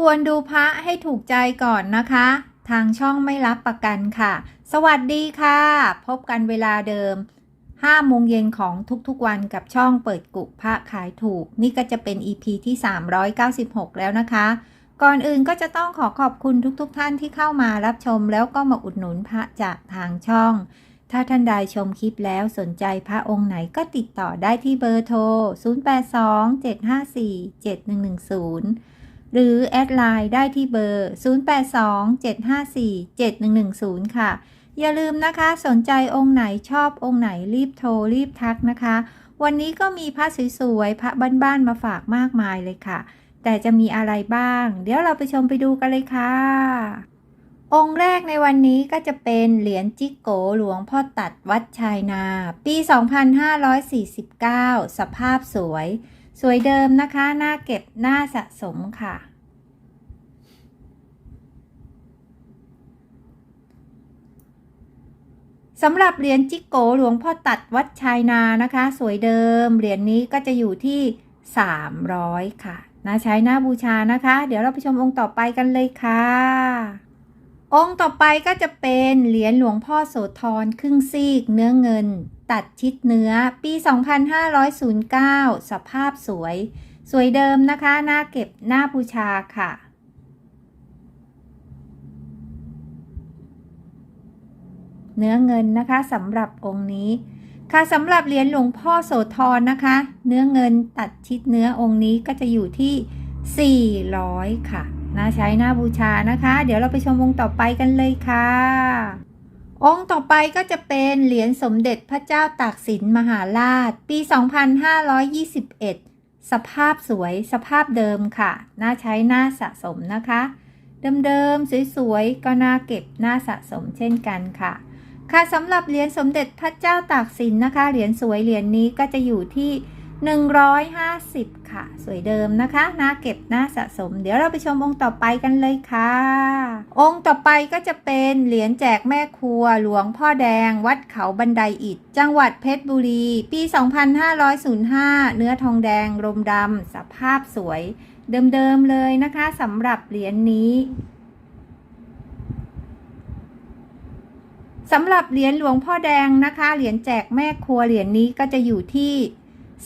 รบกวนดูพระให้ถูกใจก่อนนะคะ ทางช่องไม่รับประกันค่ะ สวัสดีค่ะ พบกันเวลาเดิม5โมงเย็นของทุกๆวันกับช่องเปิดกุพระขายถูก นี่ก็จะเป็น EP ที่ 396 แล้วนะคะ ก่อนอื่นก็จะต้องขอขอบคุณทุกๆทท่านที่เข้ามารับชมแล้วก็มาอุดหนุนพระจากทางช่อง ถ้าท่านใดชมคลิปแล้วสนใจพระองค์ไหนก็ติดต่อได้ที่เบอร์โทร 0827547110 หรือแอดไลน์ได้ที่เบอร์ 0827547110 ค่ะ อย่าลืมนะคะสนใจองค์ไหนชอบองค์ไหนรีบโทรรีบทักนะคะ วันนี้ก็มีพระสวยๆพระบ้านๆมาฝากมากมายเลยค่ะ แต่จะมีอะไรบ้าง เดี๋ยวเราไปชมไปดูกันเลยค่ะ องค์แรกในวันนี้ก็จะเป็นเหรียญจิกโกหลวงพ่อตัดวัดชายนา ปี 2549 สภาพสวย สวยเดิมนะคะหน้าเก็บหน้าสะสมค่ะ สำหรับเหรียญจิกโกหลวงพ่อตัดวัดชายนานะคะ สวยเดิม เหรียญนี้ก็จะอยู่ที่ 300 ค่ะน่าใช้หน้าบูชานะคะ เดี๋ยวเราไปชมองค์ต่อไปกันเลยค่ะ องค์ต่อไปก็จะเป็นเหรียญหลวงพ่อโสธรครึ่งซีกเนื้อเงิน ตัดชิดเนื้อปี 2509 สภาพสวย สวยเดิมนะคะหน้าเก็บหน้าบูชาค่ะ เนื้อเงินนะคะสำหรับองค์นี้ ค่ะสำหรับเหรียญหลวงพ่อโสธรนะคะ เนื้อเงินตัดชิดเนื้อองค์นี้ก็จะอยู่ที่ 400 ค่ะน่าใช้หน้าบูชานะคะ เดี๋ยวเราไปชมองต่อไปกันเลยค่ะ องค์ต่อไปก็จะเป็นเหรียญสมเด็จพระเจ้าตากสินมหาราช ปี 2521 สภาพสวยสภาพเดิมค่ะ น่าใช้น้าสะสมนะคะ เดิมๆ สวยๆ ก็น่าเก็บน้าสะสมเช่นกันค่ะ ค่ะสำหรับเหรียญสมเด็จพระเจ้าตากสินนะคะ เหรียญสวยเหรียญนี้ก็จะอยู่ที่ 150 ค่ะ สวยเดิมนะคะน่าเก็บน่าสะสม เดี๋ยวเราไปชมองค์ต่อไปกันเลยค่ะ องค์ต่อไปก็จะเป็นเหรียญแจกแม่ครัวหลวงพ่อแดง วัดเขาบันไดอิฐ จังหวัดเพชรบุรี ปี 2505 เนื้อทองแดงรมดำสภาพสวย เดิมๆเลยนะคะสำหรับเหรียญนี้สำหรับเหรียญหลวงพ่อแดงนะคะ เหรียญแจกแม่ครัวเหรียญนี้ก็จะอยู่ที่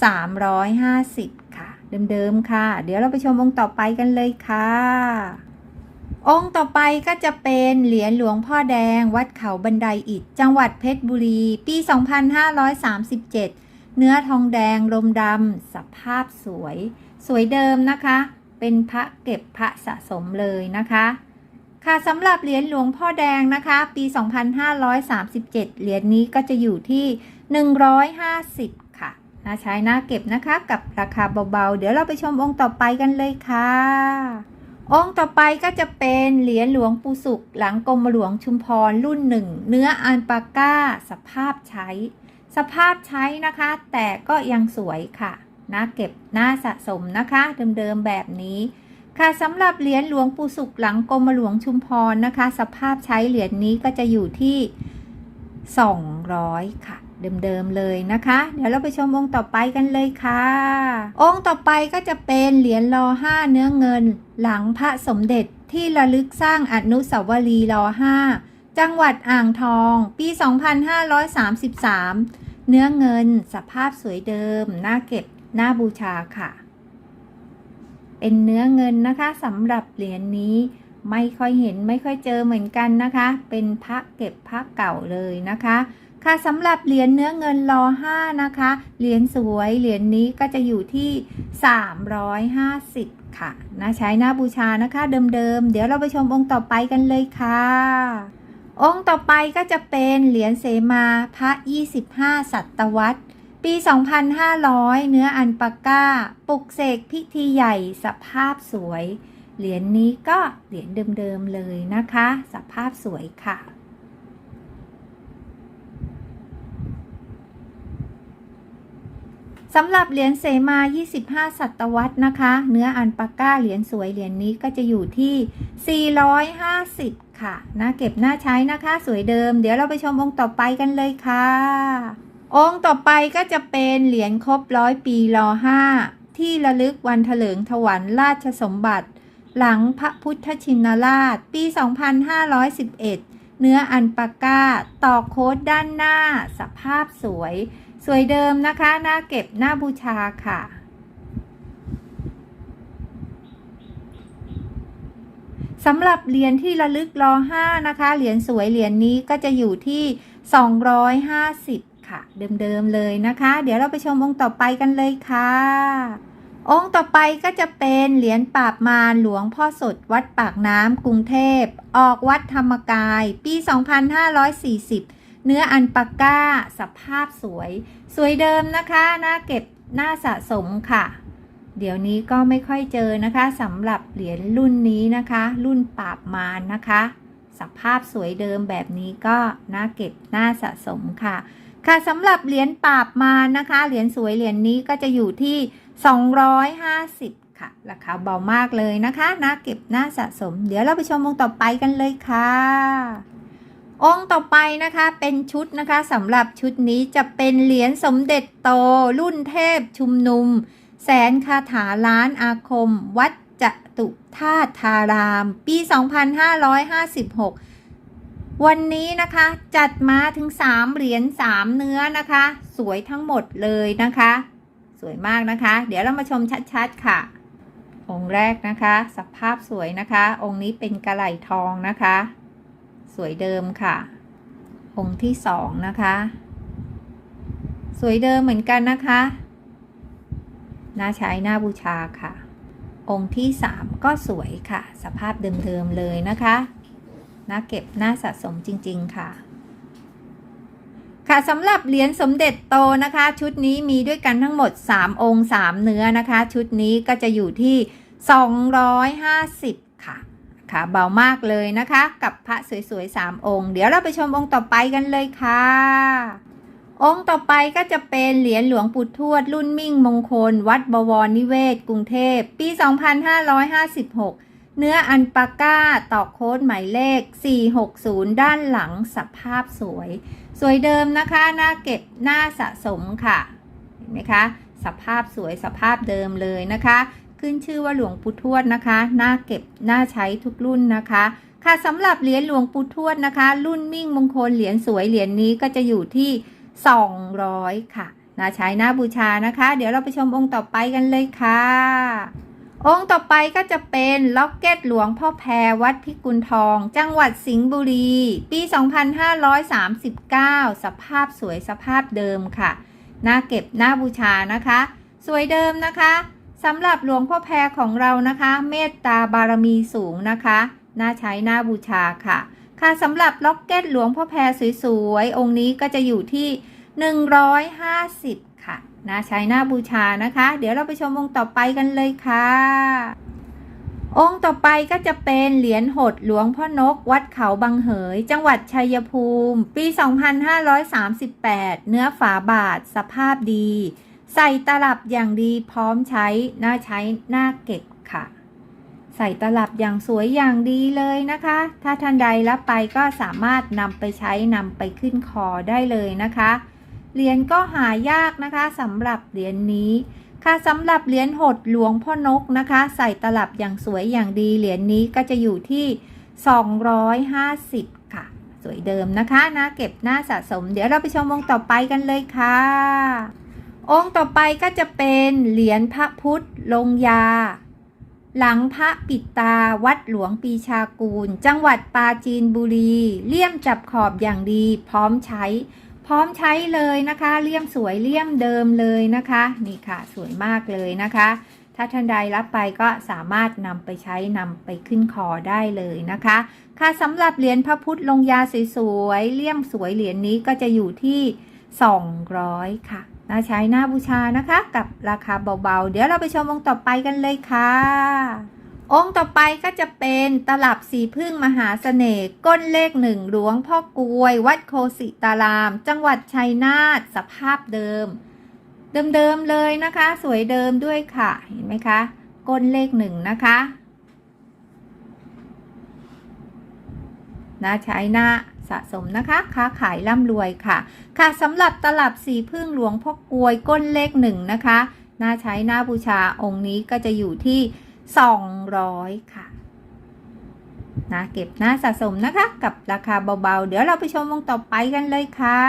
350 ค่ะ เดิมๆค่ะ เดี๋ยวเราไปชมองค์ต่อไปกันเลยค่ะ องค์ต่อไปก็จะเป็นเหรียญหลวงพ่อแดง วัดเขาบันไดอิฐจังหวัดเพชรบุรี ปี 2537 เนื้อทองแดงรมดำสภาพสวย สวยเดิมนะคะ เป็นพระเก็บพระสะสมเลยนะคะค่ะสำหรับเหรียญหลวงพ่อแดงนะคะ ปี 2537 เหรียญนี้ก็จะอยู่ที่ 150 น่าใช้น่าเก็บนะคะกับราคาเบาๆ เดี๋ยวเราไปชมองค์ต่อไปกันเลยค่ะ องค์ต่อไปก็จะเป็นเหรียญหลวงปู่สุข หลังกรมหลวงชุมพรรุ่นหนึ่งเนื้ออันปาก้า สภาพใช้ สภาพใช้นะคะ แต่ก็ยังสวยค่ะน่าเก็บน่าสะสมนะคะ เดิมๆแบบนี้ค่ะสำหรับเหรียญหลวงปู่สุขหลังกรมหลวงชุมพรนะคะ สภาพใช้เหรียญนี้ก็จะอยู่ที่ 200 ค่ะ เดิมๆเลยนะคะ เดี๋ยวเราไปชมองค์ต่อไปกันเลยค่ะ องค์ต่อไปก็จะเป็นเหรียญรอห้าเนื้อเงิน หลังพระสมเด็จที่ระลึกสร้างอนุสาวรีย์รอห้าจังหวัดอ่างทอง ปี 2533 เนื้อเงินสภาพสวยเดิม น่าเก็บ น่าบูชาค่ะ เป็นเนื้อเงินนะคะสำหรับเหรียญนี้ไม่ค่อยเห็นไม่ค่อยเจอเหมือนกันนะคะ เป็นพระเก็บพระเก่าเลยนะคะ ค่ะสำหรับเหรียญเนื้อเงินรอห้านะคะ เหรียญสวยเหรียญนี้ก็จะอยู่ที่ 350 ค่ะนะใช้หน้าบูชานะคะเดิมๆ เดี๋ยวเราไปชมองค์ต่อไปกันเลยค่ะ องค์ต่อไปก็จะเป็นเหรียญเสมาพระ 25 สัตวรรษปี 2500 เนื้ออันปาก้า ปลุกเสกพิธีใหญ่สภาพสวย เหรียญนี้ก็เหรียญเดิมๆเลยนะคะ สภาพสวยค่ะ สำหรับเหรียญเสมา 25 ศตวรรษนะคะ เนื้ออันปาก้าเหรียญสวยเหรียญนี้ก็จะอยู่ที่ 450 ค่ะน่าเก็บน่าใช้นะคะ สวยเดิม เดี๋ยวเราไปชมองค์ต่อไปกันเลยค่ะ องค์ต่อไปก็จะเป็นเหรียญครบร้อยปีรอห้าที่ระลึกวันเถลิงถวันราชสมบัติ หลังพระพุทธชินราช ปี 2511 เนื้ออันปาก้า ต่อโค้ดด้านหน้า สภาพสวย สวยเดิมนะคะหน้าเก็บหน้าบูชาค่ะ สำหรับเหรียญที่ระลึกรอ5นะคะ เหรียญสวยเหรียญนี้ก็จะอยู่ที่ 250 ค่ะ เดิมๆเลยนะคะ เดี๋ยวเราไปชมองค์ต่อไปกันเลยค่ะองค์ต่อไปก็จะเป็นเหรียญปราบมารหลวงพ่อสดวัดปากน้ำกรุงเทพ ออกวัดธรรมกาย ปี 2540 เนื้ออันปาก้าสภาพสวย สวยเดิมนะคะหน้าเก็บหน้าสะสมค่ะ เดี๋ยวนี้ก็ไม่ค่อยเจอนะคะสำหรับเหรียญรุ่นนี้นะคะ รุ่นปราบมารนะคะ สภาพสวยเดิมแบบนี้ก็น่าเก็บน่าสะสมค่ะค่ะสำหรับเหรียญปราบมารนะคะ เหรียญสวยเหรียญนี้ก็จะอยู่ที่ 250 ค่ะ ราคาเบามากเลยนะคะน่าเก็บน่าสะสม เดี๋ยวเราไปชมองต่อไปกันเลยค่ะ องค์ต่อไปนะคะเป็นชุดนะคะสำหรับชุดนี้จะเป็นเหรียญสมเด็จโต รุ่นเทพชุมนุม แสนคาถาล้านอาคม วัดจตุธาธาราม ปี 2556 วันนี้นะคะจัดมาถึง 3 เหรียญ3 เนื้อนะคะ สวยทั้งหมดเลยนะคะ สวยมากนะคะ เดี๋ยวเรามาชมชัดๆค่ะ องค์แรกนะคะ สภาพสวยนะคะ องค์นี้เป็นกระไหลทองนะคะ สวยเดิมค่ะ องค์ที่สองนะคะ สวยเดิมเหมือนกันนะคะน่าใช้น่าบูชาค่ะ องค์ที่3ก็สวยค่ะ สภาพเดิมๆเลยนะคะน่าเก็บน่าสะสมจริงๆค่ะ ค่ะสำหรับเหรียญสมเด็จโตนะคะ ชุดนี้มีด้วยกันทั้งหมด 3 องค์ 3 เนื้อนะคะ ชุดนี้ก็จะอยู่ที่ 250 ค่ะเบามากเลยนะคะ กับพระสวยๆ3องค์ เดี๋ยวเราไปชมองค์ต่อไปกันเลยค่ะ องค์ต่อไปก็จะเป็นเหรียญหลวงปู่ทวด รุ่นมิ่งมงคล วัดบวรนิเวศ กรุงเทพ ปี 2556 เนื้ออันปาก้าต่อโค้ดหมายเลข 460 ด้านหลังสภาพสวย สวยเดิมนะคะหน้าเก็บหน้าสะสมค่ะ เห็นไหมคะ สภาพสวยสภาพเดิมเลยนะคะ ขึ้นชื่อว่าหลวงปู่ทวดนะคะน้าเก็บน้าใช้ทุกรุ่นนะคะ ค่ะสำหรับเหรียญหลวงปู่ทวดนะคะ รุ่นมิ่งมงคลเหรียญสวยเหรียญนี้ก็จะอยู่ที่ 200 ค่ะน่าใช้น่าบูชานะคะ เดี๋ยวเราไปชมองค์ต่อไปกันเลยค่ะ องค์ต่อไปก็จะเป็นล็อกเก็ตหลวงพ่อแพรวัดพิกุลทอง จังหวัดสิงห์บุรี ปี 2539 สภาพสวยสภาพเดิมค่ะน่าเก็บน่าบูชานะคะ สวยเดิมนะคะ สำหรับหลวงพ่อแพรของเรานะคะ เมตตาบารมีสูงนะคะน่าใช้น่าบูชาค่ะ ค่ะสำหรับล็อกเก็ตหลวงพ่อแพรสวยๆ องค์นี้ก็จะอยู่ที่ 150 ค่ะน่าใช้น่าบูชานะคะ เดี๋ยวเราไปชมองค์ต่อไปกันเลยค่ะ องค์ต่อไปก็จะเป็นเหรียญหดหลวงพ่อนก วัดเขาบางเหย จังหวัดชัยภูมิ ปี 2538 เนื้อฝาบาท สภาพดี ใส่ตลับอย่างดีพร้อมใช้น่าใช้น่าเก็บค่ะ ใส่ตลับอย่างสวยอย่างดีเลยนะคะ ถ้าท่านใดรับไปก็สามารถนำไปใช้นำไปขึ้นคอได้เลยนะคะเหรียญก็หายากนะคะสำหรับเหรียญนี้ค่ะสำหรับเหรียญหดหลวงพ่อนกนะคะ ใส่ตลับอย่างสวยอย่างดีเหรียญนี้ก็จะอยู่ที่ 250 ค่ะ สวยเดิมนะคะนะเก็บหน้าสะสม เดี๋ยวเราไปชมวงต่อไปกันเลยค่ะ องค์ต่อไปก็จะเป็นเหรียญพระพุทธลงยา หลังพระปิดตาวัดหลวงปีชากูล จังหวัดปราจีนบุรี เลี่ยมจับขอบอย่างดี พร้อมใช้ พร้อมใช้เลยนะคะ เลี่ยมสวยเลี่ยมเดิมเลยนะคะ นี่ค่ะ สวยมากเลยนะคะ ถ้าท่านใดรับไปก็สามารถนำไปใช้นำไปขึ้นคอได้เลยนะคะ ค่ะสำหรับเหรียญพระพุทธลงยาสวยๆเลี่ยมสวยเหรียญนี้ก็จะอยู่ที่ 200 ค่ะ น่าใช้หน่าบูชานะคะ กับราคาเบาๆ เดี๋ยวเราไปชมองค์ต่อไปกันเลยค่ะ องค์ต่อไปก็จะเป็นตลับสีพึ่งมหาเสน่ห์ก้นเลขหนึ่งหลวงพ่อกลวย วัดโคสิตาราม จังหวัดชัยนาทสภาพเดิม เดิมๆเลยนะคะ สวยเดิมด้วยค่ะ เห็นไหมคะ ก้นเลขหนึ่งนะคะน่าใช้หน่า สะสมนะคะ ค้าขายร่ำรวยค่ะ ค่ะสำหรับตลับสีพึ่งหลวงพ่อกลวยก้นเลขหนึ่งนะคะน่าใช้น่าบูชาองค์นี้ก็จะอยู่ที่ 200 ค่ะนะเก็บหน้าสะสมนะคะ กับราคาเบาๆ เดี๋ยวเราไปชมองค์ต่อไปกันเลยค่ะ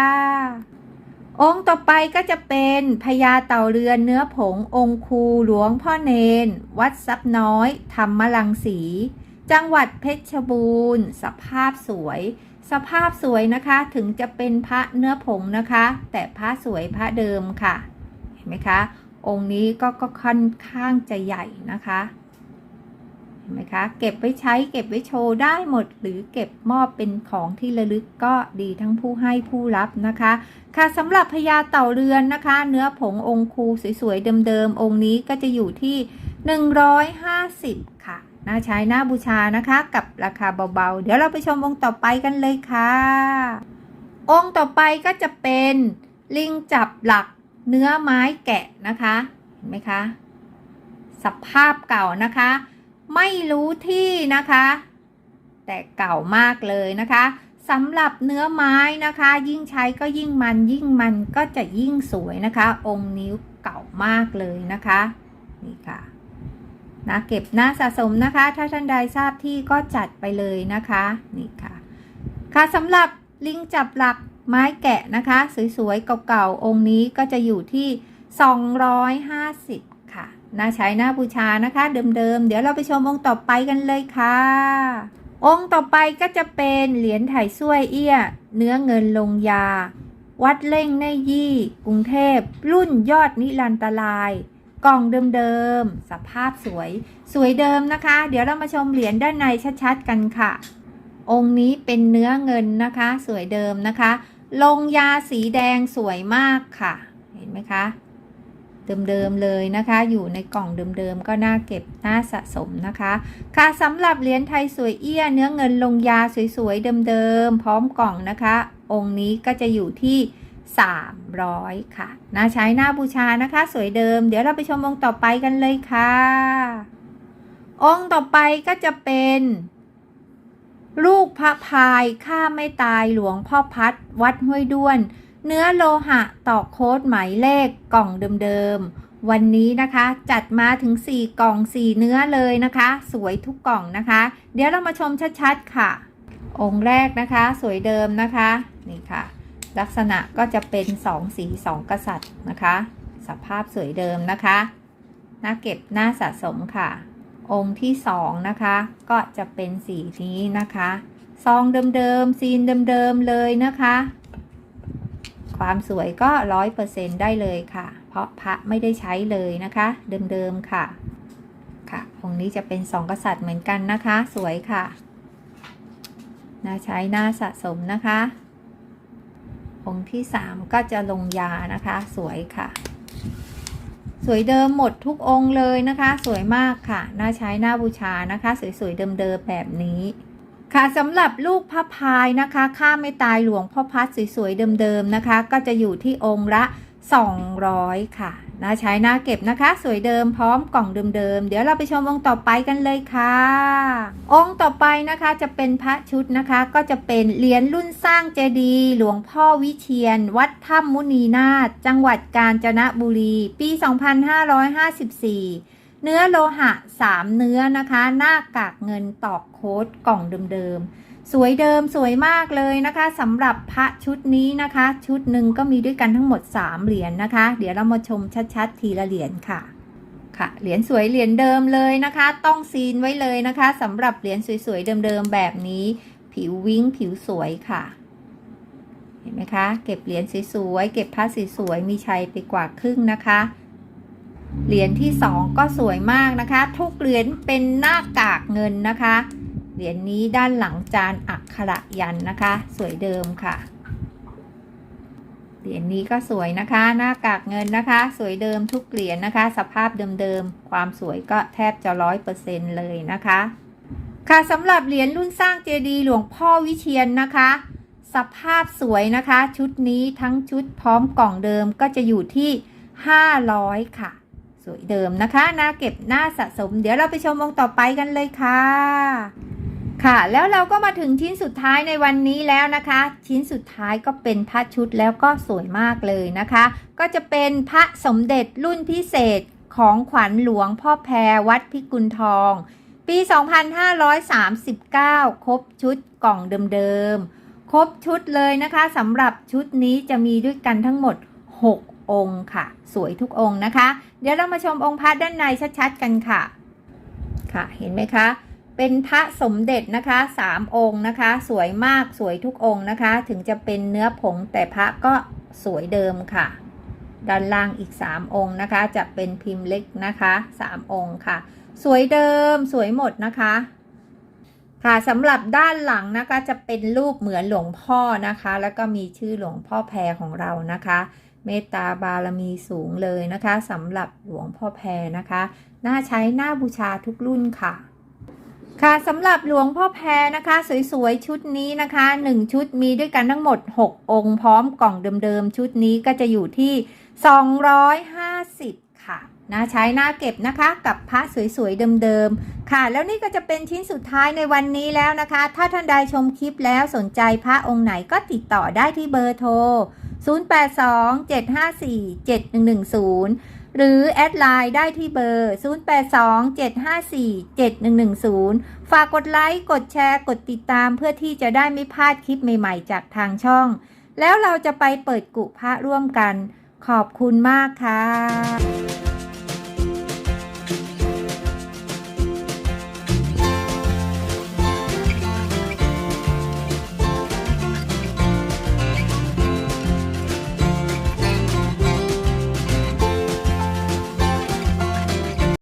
องค์ต่อไปก็จะเป็นพญาเต่าเรือนเนื้อผงองค์ครูหลวงพ่อเนน วัดซับน้อย ธรรมลังสี จังหวัดเพชรบูรณ์ สภาพสวย สภาพสวยนะคะถึงจะเป็นพระเนื้อผงนะคะ แต่พระสวยพระเดิมค่ะ เห็นไหมคะ องค์นี้ก็ก็ค่อนข้างจะใหญ่นะคะ เห็นไหมคะ เก็บไว้ใช้เก็บไว้โชว์ได้หมด หรือเก็บมอบเป็นของที่ระลึกก็ดีทั้งผู้ให้ผู้รับนะคะ ค่ะสำหรับพญาเต่าเรือนนะคะ เนื้อผงองค์ครูสวยๆเดิมๆองค์นี้ก็จะอยู่ที่ 150 ค่ะ น่าใช้น่าบูชานะคะ กับราคาเบาๆ เดี๋ยวเราไปชมองค์ต่อไปกันเลยค่ะ องค์ต่อไปก็จะเป็นลิงจับหลักเนื้อไม้แกะนะคะเห็นไหมคะ สภาพเก่านะคะ ไม่รู้ที่นะคะ แต่เก่ามากเลยนะคะสำหรับเนื้อไม้นะคะ ยิ่งใช้ก็ยิ่งมันยิ่งมันก็จะยิ่งสวยนะคะ องค์นิ้วเก่ามากเลยนะคะ นี่ค่ะ นะเก็บหน้าสะสมนะคะ ถ้าท่านใดทราบที่ก็จัดไปเลยนะคะนี่ค่ะ ค่ะสำหรับลิงจับหลักไม้แกะนะคะ สวยๆเก่าๆองค์นี้ก็จะอยู่ที่ 250 ค่ะน่าใช้น่าบูชานะคะ เดิมๆ เดี๋ยวเราไปชมองค์ต่อไปกันเลยค่ะ องค์ต่อไปก็จะเป็นเหรียญไถ่ส้วยเอี้ย เนื้อเงินลงยา วัดเล่งในยี่ กรุงเทพ รุ่นยอดนิรันตราย กล่องเดิมๆ สภาพสวย สวยเดิมนะคะ เดี๋ยวเรามาชมเหรียญด้านในชัดๆกันค่ะ องค์นี้เป็นเนื้อเงินนะคะ สวยเดิมนะคะ ลงยาสีแดงสวยมากค่ะ เห็นไหมคะ เดิมๆเลยนะคะ อยู่ในกล่องเดิมๆ ก็น่าเก็บ น่าสะสมนะคะ ค่ะสำหรับเหรียญไทยสวยเอี้ย เนื้อเงินลงยาสวยๆ เดิมๆ พร้อมกล่องนะคะ องค์นี้ก็จะอยู่ที่ 300 ค่ะน่าใช้หน่าบูชานะคะ สวยเดิม เดี๋ยวเราไปชมองค์ต่อไปกันเลยค่ะ องค์ต่อไปก็จะเป็น ลูกพระพายข้าไม่ตายหลวงพ่อพัดวัดห้วยด้วน เนื้อโลหะต่อโค้ดหมายเลขกล่องเดิมๆ วันนี้นะคะจัดมาถึง 4 กล่อง 4 เนื้อเลยนะคะ สวยทุกกล่องนะคะ เดี๋ยวเรามาชมชัดๆค่ะ องค์แรกนะคะ สวยเดิมนะคะ นี่ค่ะ ลักษณะก็จะเป็น2สี2กษัตริย์นะคะ สภาพสวยเดิมนะคะน่าเก็บน่าสะสมค่ะ องค์ที่สองนะคะ ก็จะเป็นสีนี้นะคะ ซองเดิมๆซีนเดิมๆเลยนะคะ ความสวยก็ร้อยเปอร์เซ็นได้เลยค่ะ เพราะพระไม่ได้ใช้เลยนะคะ เดิมๆค่ะค่ะองค์นี้จะเป็นสองกษัตริย์เหมือนกันนะคะ สวยค่ะ น่าใช้น่าสะสมนะคะ องค์ที่สามก็จะลงยานะคะ สวยค่ะ สวยเดิมหมดทุกองค์เลยนะคะ สวยมากค่ะ น่าใช้น่าบูชานะคะ สวยๆเดิมๆแบบนี้ค่ะสำหรับลูกพระพายนะคะ ข้าไม่ตายหลวงพ่อพัดสวยๆเดิมๆนะคะ ก็จะอยู่ที่องค์ละ 200 ค่ะ น่าใช้น่าเก็บนะคะ สวยเดิมพร้อมกล่องเดิมๆ เดี๋ยวเราไปชมองค์ต่อไปกันเลยค่ะ องค์ต่อไปนะคะจะเป็นพระชุดนะคะ ก็จะเป็นเหรียญรุ่นสร้างเจดีย์หลวงพ่อวิเชียน วัดถ้ำมุนีนาถจังหวัดกาญจนบุรี ปี 2554 เนื้อโลหะ 3 เนื้อนะคะ หน้ากากเงินตอกโค้ดกล่องเดิมๆ สวยเดิมสวยมากเลยนะคะสำหรับพระชุดนี้นะคะ ชุดหนึ่งก็มีด้วยกันทั้งหมด 3 เหรียญนะคะ เดี๋ยวเรามาชมชัดๆ ทีละเหรียญค่ะค่ะเหรียญสวยเหรียญเดิมเลยนะคะ ต้องซีนไว้เลยนะคะสำหรับเหรียญสวยๆเดิมๆแบบนี้ ผิววิ้งผิวสวยค่ะ เห็นไหมคะ เก็บเหรียญสวยๆเก็บพระสวยๆมีชัยไปกว่าครึ่งนะคะเหรียญที่สองก็สวยมากนะคะ ทุกเหรียญเป็นหน้ากากเงินนะคะ เหรียญนี้ด้านหลังจานอักขระยันนะคะ สวยเดิมค่ะ เหรียญนี้ก็สวยนะคะ หน้ากากเงินนะคะ สวยเดิมทุกเหรียญนะคะ สภาพเดิมๆ ความสวยก็แทบจะร้อยเปอร์เซ็นเลยนะคะ ค่ะสำหรับเหรียญรุ่นสร้างเจดีย์หลวงพ่อวิเชียนนะคะสภาพสวยนะคะ ชุดนี้ทั้งชุดพร้อมกล่องเดิมก็จะอยู่ที่ 500 ค่ะ สวยเดิมนะคะน่าเก็บน่าสะสม เดี๋ยวเราไปชมวงต่อไปกันเลยค่ะ ค่ะ แล้วเราก็มาถึงชิ้นสุดท้ายในวันนี้แล้วนะคะ ชิ้นสุดท้ายก็เป็นพระชุดแล้วก็สวยมากเลยนะคะ ก็จะเป็นพระสมเด็จรุ่นพิเศษของขวัญหลวงพ่อแพรวัดพิกุลทอง ปี 2539 ครบชุดกล่องเดิมๆ ครบชุดเลยนะคะสำหรับชุดนี้จะมีด้วยกันทั้งหมด 6 องค์ค่ะ สวยทุกองค์นะคะ เดี๋ยวเรามาชมองค์พระด้านในชัดๆกันค่ะ ค่ะเห็นไหมคะ เป็นพระสมเด็จนะคะสามองค์นะคะ สวยมากสวยทุกองค์นะคะ ถึงจะเป็นเนื้อผงแต่พระก็สวยเดิมค่ะ ด้านล่างอีก 3 องค์นะคะ จะเป็นพิมพ์เล็กนะคะ 3 องค์ค่ะ สวยเดิมสวยหมดนะคะ ค่ะสำหรับด้านหลังนะคะจะเป็นรูปเหมือนหลวงพ่อนะคะ แล้วก็มีชื่อหลวงพ่อแพรของเรานะคะ เมตตาบารมีสูงเลยนะคะสำหรับหลวงพ่อแพรนะคะ น่าใช้น่าบูชาทุกรุ่นค่ะ ค่ะสำหรับหลวงพ่อแพรนะคะ สวยๆ ชุดนี้นะคะ 1 ชุดมีด้วยกันทั้งหมด 6 องค์พร้อมกล่องเดิมๆ ชุดนี้ก็จะอยู่ที่ 250 ค่ะน่าใช้หน่าเก็บนะคะกับพระสวยๆ เดิมๆ ค่ะ แล้วนี่ก็จะเป็นชิ้นสุดท้ายในวันนี้แล้วนะคะ ถ้าท่านใดชมคลิปแล้วสนใจพระองค์ไหนก็ติดต่อได้ที่เบอร์โทร 0827547110 หรือแอดไลน์ได้ที่เบอร์ 0827547110 ฝากกดไลค์ กดแชร์ กดติดตามเพื่อที่จะได้ไม่พลาดคลิปใหม่ๆ จากทางช่อง แล้วเราจะไปเปิดกุพระร่วมกัน ขอบคุณมากค่ะ